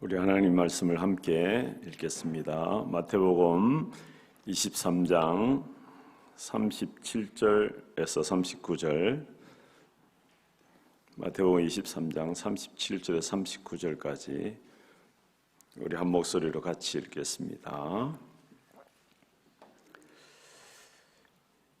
우리 하나님 말씀을 함께 읽겠습니다. 마태복음 23장 37절에서 39절 마태복음 23장 37절에서 39절까지 우리 한 목소리로 같이 읽겠습니다.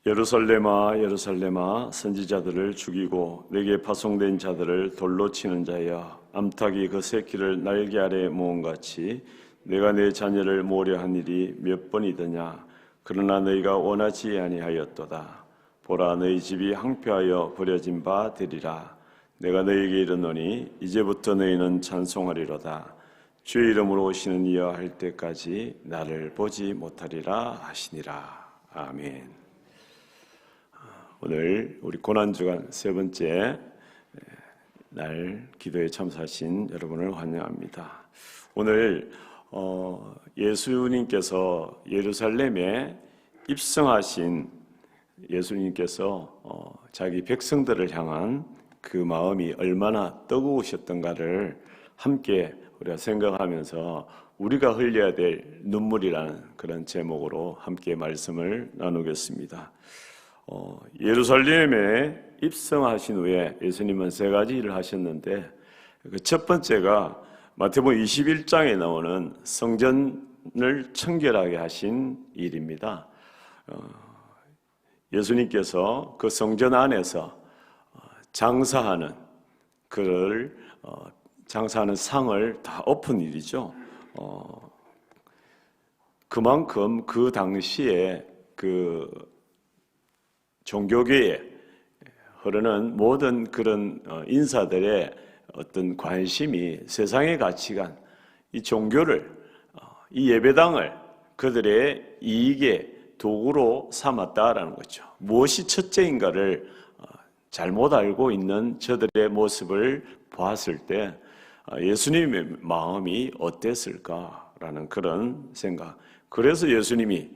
예루살렘아 예루살렘아 선지자들을 죽이고 내게 파송된 자들을 돌로 치는 자여 암탉이 그 새끼를 날개 아래 모은 같이 내가 내 자녀를 모려 한 일이 몇 번이더냐? 그러나 너희가 원하지 아니하였도다. 보라 너희 집이 항폐하여 버려진 바 되리라. 내가 너희에게 이르노니 이제부터 너희는 찬송하리로다. 주의 이름으로 오시는 이여 할 때까지 나를 보지 못하리라 하시니라. 아멘. 오늘 우리 고난주간 세 번째 날 기도에 참석하신 여러분을 환영합니다. 오늘 어, 예수님께서 예루살렘에 입성하신 예수님께서 어, 자기 백성들을 향한 그 마음이 얼마나 뜨거우셨던가를 함께 우리가 생각하면서 우리가 흘려야 될 눈물이라는 그런 제목으로 함께 말씀을 나누겠습니다. 어, 예루살렘에 입성하신 후에 예수님은 세 가지 일을 하셨는데 그 첫 번째가 마태복음 21장에 나오는 성전을 청결하게 하신 일입니다. 어, 예수님께서 그 성전 안에서 어, 장사하는 그를 어, 장사하는 상을 다 엎은 일이죠. 어, 그만큼 그 당시에 그 종교계에 흐르는 모든 그런 어, 인사들의 어떤 관심이 세상의 가치관, 이 종교를, 어, 이 예배당을 그들의 이익의 도구로 삼았다라는 거죠. 무엇이 첫째인가를 어, 잘못 알고 있는 저들의 모습을 보았을 때 예수님의 마음이 어땠을까라는 그런 생각. 그래서 예수님이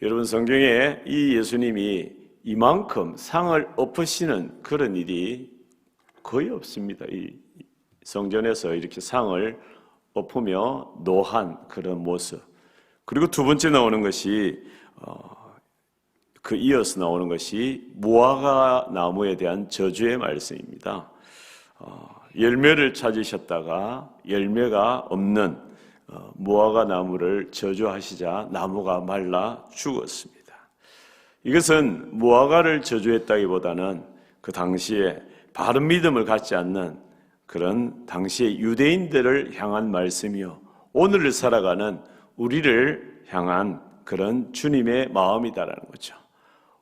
여러분 성경에 이 예수님이 이만큼 상을 엎으시는 그런 일이 거의 없습니다. 이 성전에서 이렇게 상을 엎으며 노한 그런 모습. 그리고 두 번째 나오는 것이 어, 그 이어서 나오는 것이 무화과 나무에 대한 저주의 말씀입니다. 어, 열매를 찾으셨다가 열매가 없는 어, 무화과 나무를 저주하시자 나무가 말라 죽었습니다. 이것은 무화과를 저주했다기보다는 그 당시에 바른 믿음을 갖지 않는 그런 당시의 유대인들을 향한 말씀이요. 오늘을 살아가는 우리를 향한 그런 주님의 마음이다라는 거죠.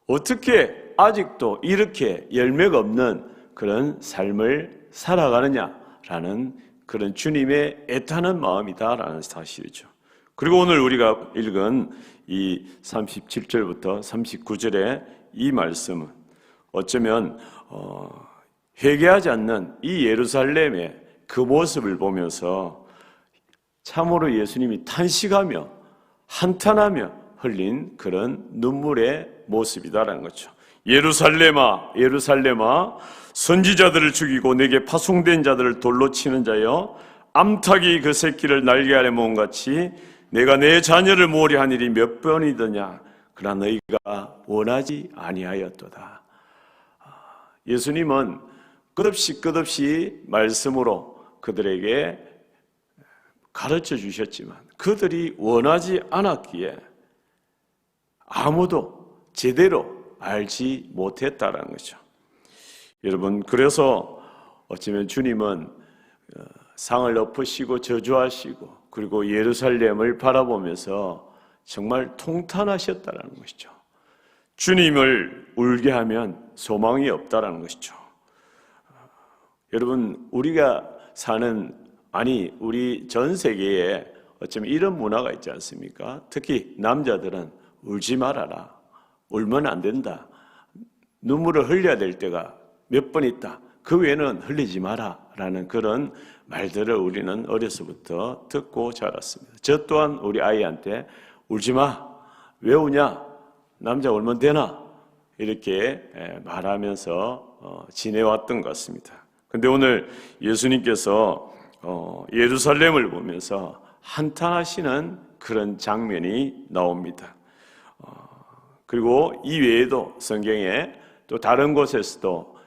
어떻게 아직도 이렇게 열매가 없는 그런 삶을 살아가느냐라는 그런 주님의 애타는 마음이다라는 사실이죠. 그리고 오늘 우리가 읽은 이 37절부터 39절의 이 말씀은 어쩌면 어, 회개하지 않는 이 예루살렘의 그 모습을 보면서 참으로 예수님이 탄식하며 한탄하며 흘린 그런 눈물의 모습이다라는 거죠. 예루살렘아, 예루살렘아, 선지자들을 죽이고 내게 파송된 자들을 돌로 치는 자여, 암탉이 그 새끼를 날개 아래 모은 같이 내가 내 자녀를 모리한 일이 몇 번이더냐? 그러나 너희가 원하지 아니하였도다. 예수님은 끝없이 끝없이 말씀으로 그들에게 가르쳐 주셨지만 그들이 원하지 않았기에 아무도 제대로 알지 못했다라는 거죠. 여러분, 그래서 어쩌면 주님은 어, 상을 엎으시고 저주하시고 그리고 예루살렘을 바라보면서 정말 통탄하셨다는 것이죠. 주님을 울게 하면 소망이 없다라는 것이죠. 여러분, 우리가 사는, 아니, 우리 전 세계에 어쩌면 이런 문화가 있지 않습니까? 특히 남자들은 울지 말아라. 울면 안 된다. 눈물을 흘려야 될 때가 몇 번 있다. 그 외에는 흘리지 마라. 라는 그런 말들을 우리는 어려서부터 듣고 자랐습니다. 저 또한 우리 아이한테 울지 마. 왜 우냐? 남자 울면 되나? 이렇게 말하면서 어, 지내왔던 것 같습니다. 근데 오늘 예수님께서 어, 예루살렘을 보면서 한탄하시는 그런 장면이 나옵니다. 어, 그리고 이 외에도 성경에 또 다른 곳에서도 어,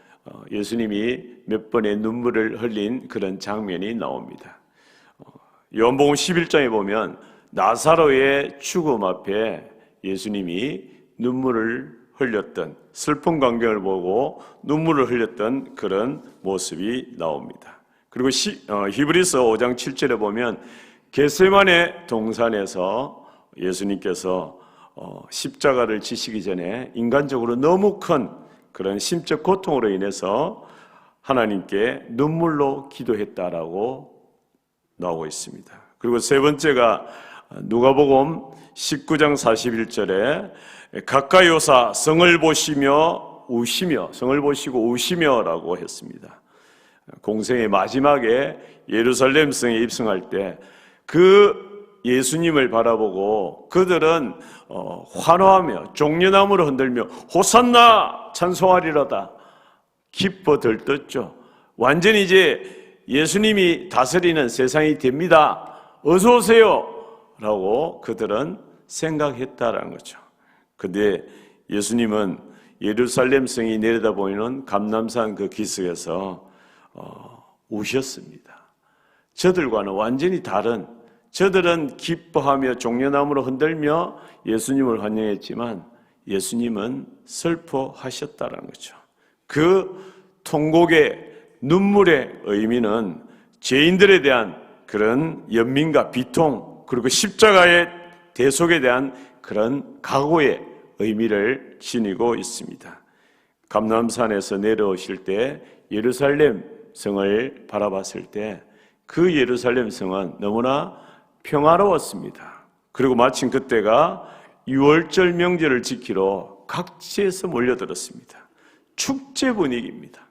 예수님이 몇 번의 눈물을 흘린 그런 장면이 나옵니다. 어, 요한복음 11장에 보면 나사로의 죽음 앞에 예수님이 눈물을 흘렸던 슬픈 광경을 보고 눈물을 흘렸던 그런 모습이 나옵니다. 그리고 시, 어, 히브리서 5장 7절에 보면 게세만의 동산에서 예수님께서 어, 십자가를 지시기 전에 인간적으로 너무 큰 그런 심적 고통으로 인해서 하나님께 눈물로 기도했다라고 나오고 있습니다. 그리고 세 번째가 누가복음 19장 41절에 가까이 오사 성을 보시며 우시며 성을 보시고 우시며라고 했습니다. 공생의 마지막에 예루살렘 성에 입성할 때 그 예수님을 바라보고 그들은 어, 환호하며 종려나무를 흔들며 호산나 찬송하리로다 기뻐 들떴죠. 완전히 이제 예수님이 다스리는 세상이 됩니다. 어서 오세요. 라고 그들은 생각했다라는 거죠. 근데 예수님은 예루살렘 성이 내려다 보이는 감남산 그 기슭에서 어, 우셨습니다. 저들과는 완전히 다른 저들은 기뻐하며 종려나무로 흔들며 예수님을 환영했지만 예수님은 슬퍼하셨다는 거죠. 그 통곡의 눈물의 의미는 죄인들에 대한 그런 연민과 비통 그리고 십자가의 대속에 대한 그런 각오의 의미를 지니고 있습니다. 감남산에서 내려오실 때 예루살렘 성을 바라봤을 때 그 예루살렘 성은 너무나 평화로웠습니다. 그리고 마침 그때가 6월절 명절을 지키러 각지에서 몰려들었습니다. 축제 분위기입니다.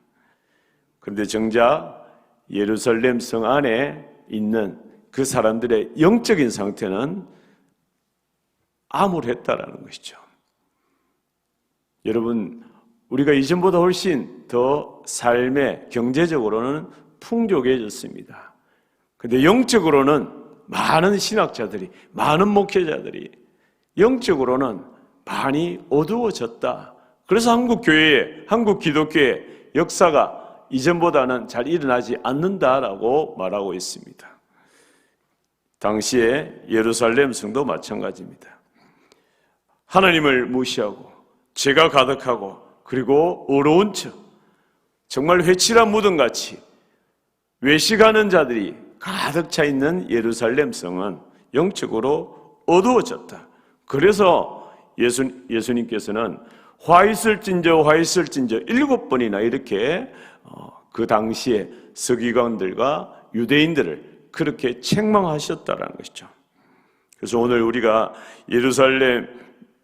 그런데 정작 예루살렘 성 안에 있는 그 사람들의 영적인 상태는 암울했다라는 것이죠. 여러분, 우리가 이전보다 훨씬 더 삶에 경제적으로는 풍족해졌습니다. 근데 영적으로는 많은 신학자들이, 많은 목회자들이 영적으로는 많이 어두워졌다. 그래서 한국 교회의, 한국 기독교의 역사가 이전보다는 잘 일어나지 않는다라고 말하고 있습니다. 당시에 예루살렘 성도 마찬가지입니다. 하나님을 무시하고 죄가 가득하고 그리고 어려운 척 정말 회칠한 무덤같이 외식하는 자들이 가득 차 있는 예루살렘 성은 영적으로 어두워졌다. 그래서 예수, 예수님께서는 화 있을진저 화 있을진저 일곱 번이나 이렇게 어, 그 당시에 서기관들과 유대인들을 그렇게 책망하셨다라는 것이죠. 그래서 오늘 우리가 예루살렘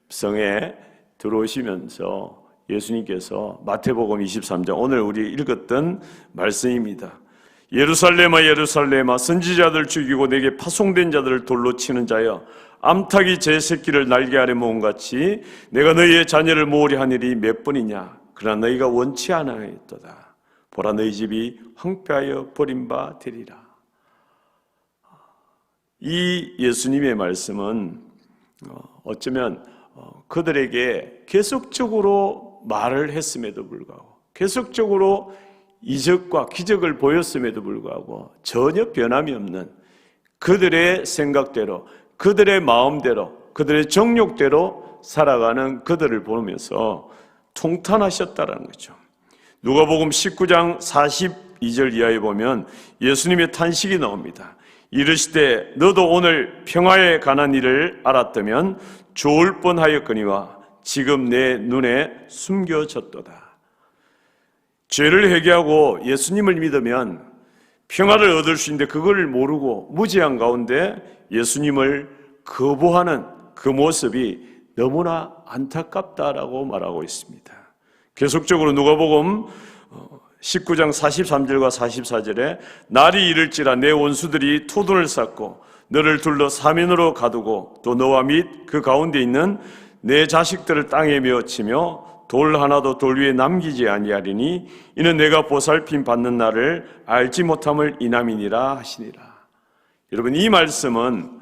성에 들어오시면서 예수님께서 마태복음 23장 오늘 우리 읽었던 말씀입니다. 예루살렘아 예루살렘아 선지자들 죽이고 내게 파송된 자들을 돌로 치는 자여 암탉이 제 새끼를 날개 아래 모은 같이 내가 너희의 자녀를 모으려 하늘이 몇 번이냐? 그러나 너희가 원치 않아했도다. 보라 너희 집이 황폐하여 버림바 되리라. 이 예수님의 말씀은 어, 어쩌면 어, 그들에게 계속적으로 말을 했음에도 불구하고 계속적으로 이적과 기적을 보였음에도 불구하고 전혀 변함이 없는 그들의 생각대로 그들의 마음대로 그들의 정욕대로 살아가는 그들을 보면서 통탄하셨다라는 거죠. 누가복음 19장 42절 이하에 보면 예수님의 탄식이 나옵니다. 이르시되 너도 오늘 평화에 관한 일을 알았다면 좋을 뻔하였거니와 지금 내 눈에 숨겨졌도다. 죄를 회개하고 예수님을 믿으면 평화를 얻을 수 있는데 그걸 모르고 무지한 가운데 예수님을 거부하는 그 모습이 너무나 안타깝다라고 말하고 있습니다. 계속적으로 누가복음 19장 43절과 44절에 날이 이를지라 내 원수들이 토돈을 쌓고 너를 둘러 사면으로 가두고 또 너와 및 그 가운데 있는 내 자식들을 땅에 메어 치며 돌 하나도 돌 위에 남기지 아니하리니 이는 내가 보살핌 받는 날을 알지 못함을 이남이니라 하시니라. 여러분 이 말씀은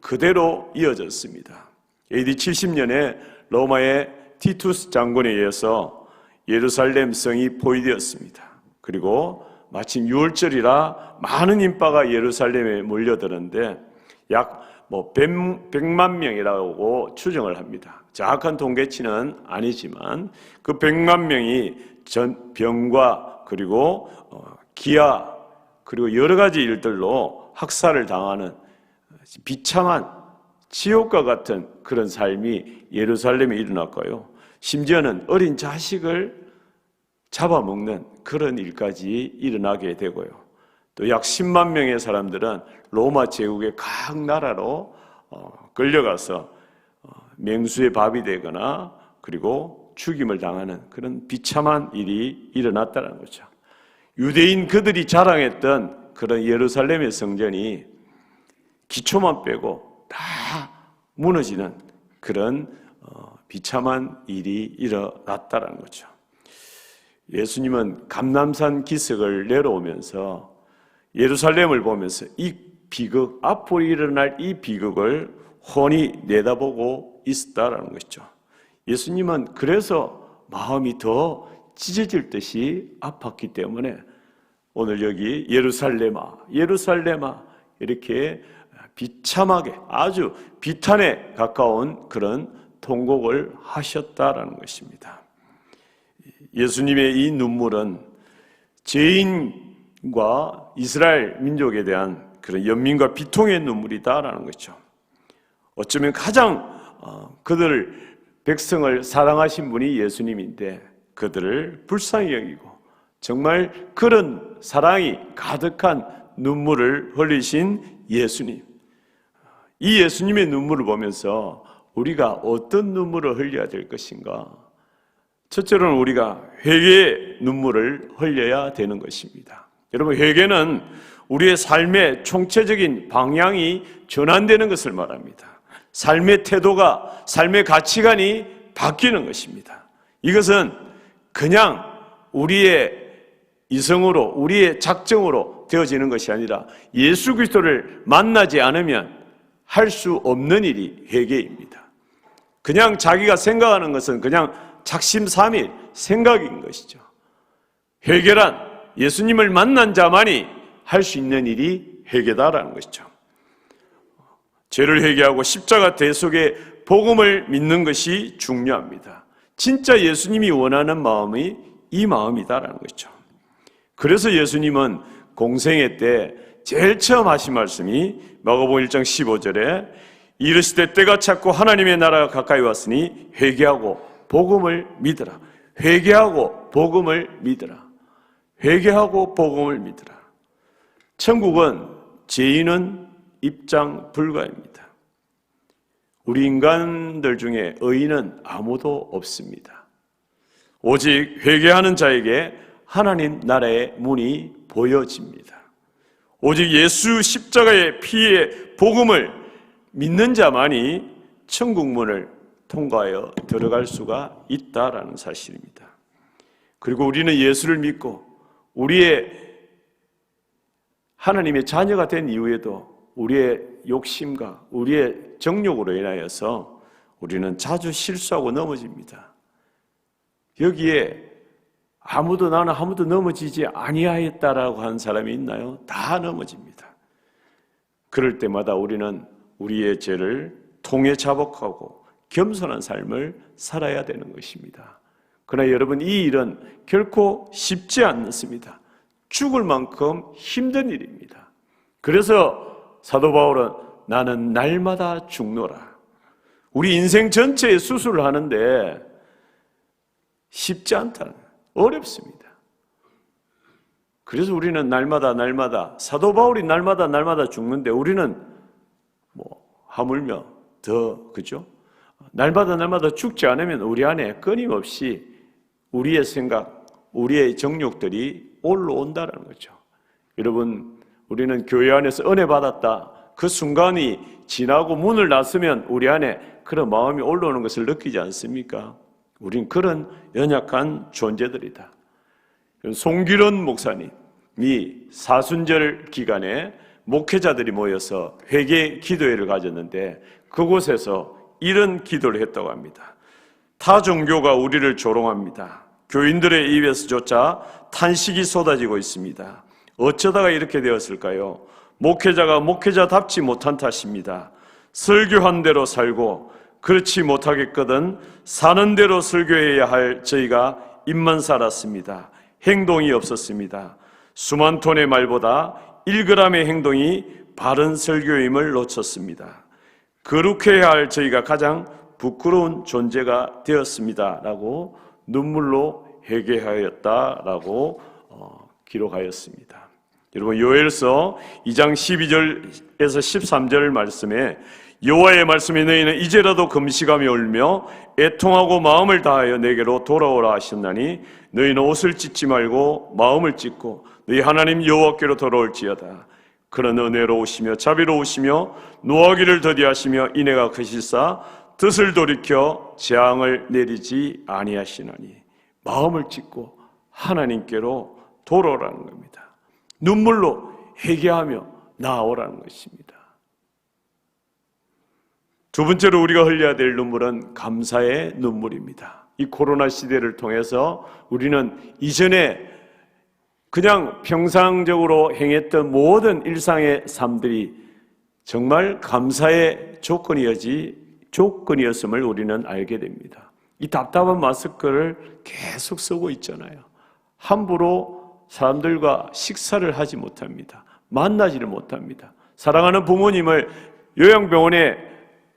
그대로 이어졌습니다. AD 70년에 로마의 티투스 장군에 의해서 예루살렘 성이 포위되었습니다. 그리고 마침 6월절이라 많은 인파가 예루살렘에 몰려드는데 약 뭐 100만 명이라고 추정을 합니다. 정확한 통계치는 아니지만 그 100만 명이 전 병과 그리고 어, 기아 그리고 여러 가지 일들로 학살을 당하는 비참한 지옥과 같은 그런 삶이 예루살렘에 일어났고요. 심지어는 어린 자식을 잡아먹는 그런 일까지 일어나게 되고요. 또 약 10만 명의 사람들은 로마 제국의 각 나라로 어, 끌려가서 어, 맹수의 밥이 되거나 그리고 죽임을 당하는 그런 비참한 일이 일어났다는 거죠. 유대인 그들이 자랑했던 그런 예루살렘의 성전이 기초만 빼고 다 무너지는 그런 어, 비참한 일이 일어났다는 거죠. 예수님은 감남산 기슭을 내려오면서 예루살렘을 보면서 이 비극, 앞으로 일어날 이 비극을 훤히 내다보고 있었다라는 것이죠. 예수님은 그래서 마음이 더 찢어질 듯이 아팠기 때문에 오늘 여기 예루살렘아, 예루살렘아 이렇게 비참하게 아주 비탄에 가까운 그런 통곡을 하셨다라는 것입니다. 예수님의 이 눈물은 죄인과 이스라엘 민족에 대한 그런 연민과 비통의 눈물이다라는 거죠. 어쩌면 가장 어, 그들 백성을 사랑하신 분이 예수님인데 그들을 불쌍히 여기고 정말 그런 사랑이 가득한 눈물을 흘리신 예수님. 이 예수님의 눈물을 보면서 우리가 어떤 눈물을 흘려야 될 것인가? 첫째로는 우리가 회개의 눈물을 흘려야 되는 것입니다. 여러분, 회개는 우리의 삶의 총체적인 방향이 전환되는 것을 말합니다. 삶의 태도가, 삶의 가치관이 바뀌는 것입니다. 이것은 그냥 우리의 이성으로, 우리의 작정으로 되어지는 것이 아니라 예수 그리스도를 만나지 않으면 할 수 없는 일이 회개입니다. 그냥 자기가 생각하는 것은 그냥 작심삼일 생각인 것이죠. 회개란 예수님을 만난 자만이 할 수 있는 일이 회개다라는 것이죠. 죄를 회개하고 십자가 대속의 복음을 믿는 것이 중요합니다. 진짜 예수님이 원하는 마음이 이 마음이다라는 거죠. 그래서 예수님은 공생애 때 제일 처음 하신 말씀이 마가복음 1장 15절에 이르시되 때가 찼고 하나님의 나라가 가까이 왔으니 회개하고 복음을 믿으라. 회개하고 복음을 믿으라. 회개하고 복음을 믿으라. 천국은 죄인은 입장 불가입니다. 우리 인간들 중에 의인은 아무도 없습니다. 오직 회개하는 자에게 하나님 나라의 문이 보여집니다. 오직 예수 십자가의 피의 복음을 믿는 자만이 천국 문을 통과하여 들어갈 수가 있다라는 사실입니다. 그리고 우리는 예수를 믿고 우리의 하나님의 자녀가 된 이후에도 우리의 욕심과 우리의 정욕으로 인하여서 우리는 자주 실수하고 넘어집니다. 여기에 아무도 나는 아무도 넘어지지 아니하였다라고 한 사람이 있나요? 다 넘어집니다. 그럴 때마다 우리는 우리의 죄를 통해 자복하고 겸손한 삶을 살아야 되는 것입니다. 그러나 여러분 이 일은 결코 쉽지 않습니다. 죽을 만큼 힘든 일입니다. 그래서 사도 바울은 나는 날마다 죽노라. 우리 인생 전체에 수술을 하는데 쉽지 않다는 어렵습니다. 그래서 우리는 날마다 날마다 사도 바울이 날마다 날마다 죽는데 우리는 뭐 하물며 더 그죠? 날마다 날마다 죽지 않으면 우리 안에 끊임없이 우리의 생각, 우리의 정욕들이 올라온다는 거죠. 여러분, 우리는 교회 안에서 은혜 받았다. 그 순간이 지나고 문을 닫으면 우리 안에 그런 마음이 올라오는 것을 느끼지 않습니까? 우린 그런 연약한 존재들이다. 송기론 목사님이 사순절 기간에 목회자들이 모여서 회개 기도회를 가졌는데 그곳에서 이런 기도를 했다고 합니다. 타 종교가 우리를 조롱합니다. 교인들의 입에서조차 탄식이 쏟아지고 있습니다. 어쩌다가 이렇게 되었을까요? 목회자가 목회자답지 못한 탓입니다. 설교한 대로 살고 그렇지 못하겠거든 사는 대로 설교해야 할 저희가 입만 살았습니다. 행동이 없었습니다. 수만 톤의 말보다 1g의 행동이 바른 설교임을 놓쳤습니다. 거룩해야 할 저희가 가장 부끄러운 존재가 되었습니다. 라고 눈물로 회개하였다라고 어, 기록하였습니다. 여러분 요엘서 2장 12절에서 13절 말씀에 여호와의 말씀에 너희는 이제라도 금식하며 울며 애통하고 마음을 다하여 내게로 돌아오라 하셨나니 너희는 옷을 찢지 말고 마음을 찢고 너희 하나님 여호와께로 돌아올지어다 그런 은혜로우시며 자비로우시며 노하기를 더디하시며 인애가 크시사 뜻을 돌이켜 재앙을 내리지 아니하시나니 마음을 찢고 하나님께로 돌아오라는 겁니다. 눈물로 회개하며 나아오라는 것입니다. 두 번째로 우리가 흘려야 될 눈물은 감사의 눈물입니다. 이 코로나 시대를 통해서 우리는 이전에 그냥 평상적으로 행했던 모든 일상의 삶들이 정말 감사의 조건이었지 조건이었음을 우리는 알게 됩니다. 이 답답한 마스크를 계속 쓰고 있잖아요. 함부로 사람들과 식사를 하지 못합니다. 만나지를 못합니다. 사랑하는 부모님을 요양병원에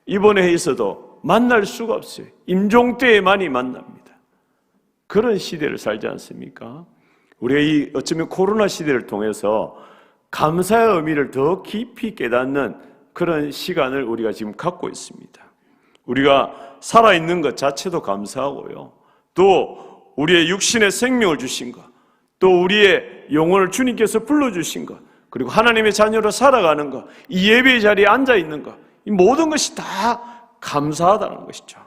입원해 있어도 만날 수가 없어요. 임종 때에만이 만납니다. 그런 시대를 살지 않습니까? 우리가 이 어쩌면 코로나 시대를 통해서 감사의 의미를 더 깊이 깨닫는 그런 시간을 우리가 지금 갖고 있습니다. 우리가 살아있는 것 자체도 감사하고요. 또 우리의 육신의 생명을 주신 것, 또 우리의 영혼을 주님께서 불러주신 것, 그리고 하나님의 자녀로 살아가는 것, 이 예배의 자리에 앉아 있는 것, 이 모든 것이 다 감사하다는 것이죠.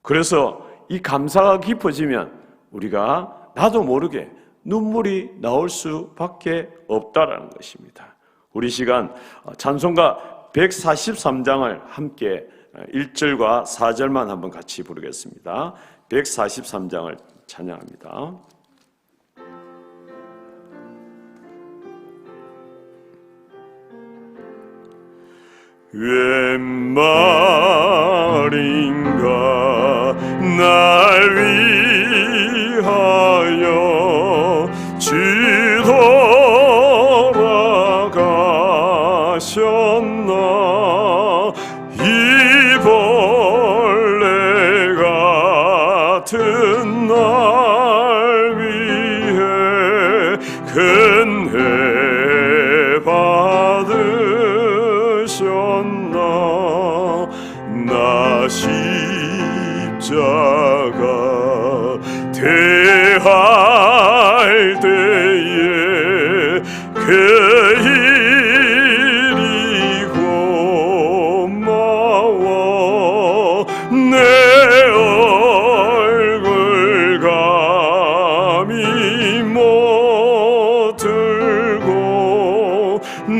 그래서 이 감사가 깊어지면 우리가 나도 모르게 눈물이 나올 수밖에 없다라는 것입니다. 우리 시간 찬송가 143장을 함께 1절과 4절만 한번 같이 부르겠습니다. 143장을 찬양합니다. 웬 말인가 날 위하여 지돌아가셨나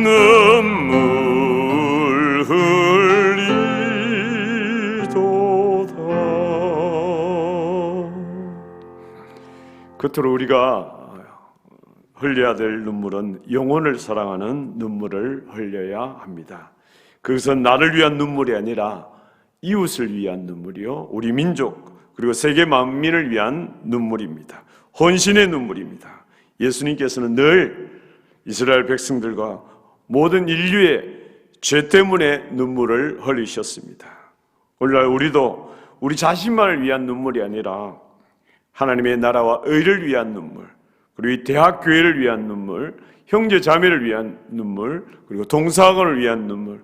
눈물 흘리도다 우리가 흘려야 될 눈물은 영혼을 사랑하는 눈물을 흘려야 합니다. 그것은 나를 위한 눈물이 아니라 이웃을 위한 눈물이요. 우리 민족, 그리고 세계 만민을 위한 눈물입니다. 헌신의 눈물입니다. 예수님께서는 늘 이스라엘 백성들과 모든 인류의 죄 때문에 눈물을 흘리셨습니다. 오늘날 우리도 우리 자신만을 위한 눈물이 아니라 하나님의 나라와 의를 위한 눈물, 그리고 이 대학 교회를 위한 눈물, 형제 자매를 위한 눈물, 그리고 동사학원을 위한 눈물,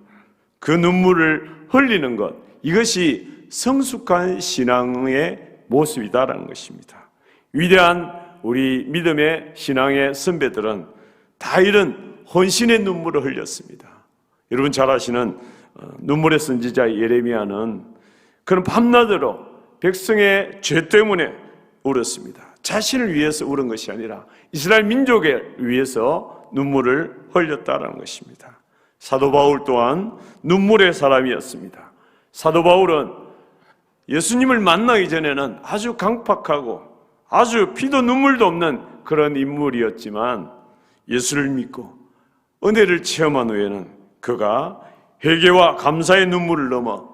그 눈물을 흘리는 것, 이것이 성숙한 신앙의 모습이다라는 것입니다. 위대한 우리 믿음의 신앙의 선배들은 다 이런 헌신의 눈물을 흘렸습니다. 여러분 잘 아시는 어, 눈물의 선지자 예레미야는 그런 밤낮으로 백성의 죄 때문에 울었습니다. 자신을 위해서 울은 것이 아니라 이스라엘 민족을 위해서 눈물을 흘렸다라는 것입니다. 사도 바울 또한 눈물의 사람이었습니다. 사도 바울은 예수님을 만나기 전에는 아주 강팍하고 아주 피도 눈물도 없는 그런 인물이었지만 예수를 믿고 은혜를 체험한 후에는 그가 회개와 감사의 눈물을 넘어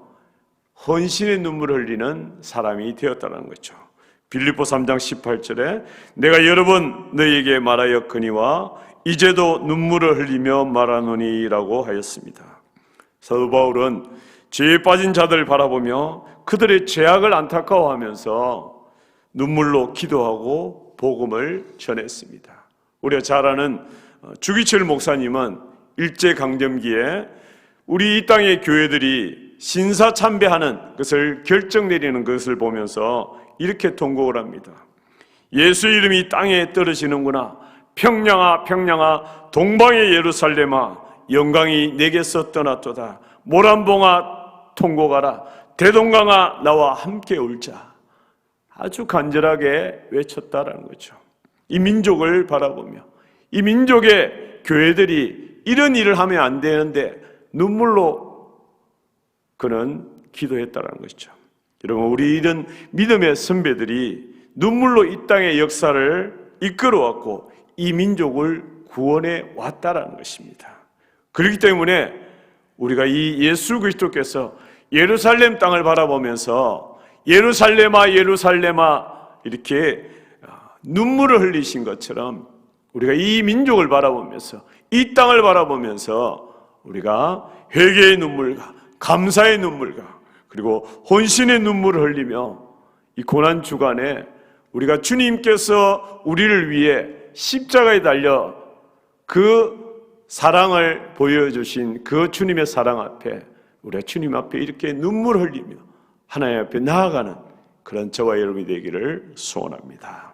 헌신의 눈물을 흘리는 사람이 되었다는 거죠. 빌립보 3장 18절에 내가 여러 번 너희에게 말하였거니와 이제도 눈물을 흘리며 말하노니라고 하였습니다. 사도 바울은 죄에 빠진 자들을 바라보며 그들의 죄악을 안타까워하면서 눈물로 기도하고 복음을 전했습니다. 우리가 잘 아는 주기철 목사님은 일제 강점기에 우리 이 땅의 교회들이 신사 참배하는 것을 결정 내리는 것을 보면서 이렇게 통곡을 합니다. 예수 이름이 땅에 떨어지는구나. 평양아 평양아 동방의 예루살렘아 영광이 내게서 떠났도다. 모란봉아 통곡하라. 대동강아 나와 함께 울자. 아주 간절하게 외쳤다라는 거죠. 이 민족을 바라보며 이 민족의 교회들이 이런 일을 하면 안 되는데 눈물로 그는 기도했다라는 것이죠. 여러분 우리 이런 믿음의 선배들이 눈물로 이 땅의 역사를 이끌어왔고 이 민족을 구원해 왔다라는 것입니다. 그렇기 때문에 우리가 이 예수 그리스도께서 예루살렘 땅을 바라보면서 예루살렘아 예루살렘아 이렇게 눈물을 흘리신 것처럼 우리가 이 민족을 바라보면서 이 땅을 바라보면서 우리가 회개의 눈물과 감사의 눈물과 그리고 혼신의 눈물을 흘리며 이 고난 주간에 우리가 주님께서 우리를 위해 십자가에 달려 그 사랑을 보여주신 그 주님의 사랑 앞에 우리가 주님 앞에 이렇게 눈물 흘리며 하나님 앞에 나아가는 그런 저와 여러분이 되기를 소원합니다.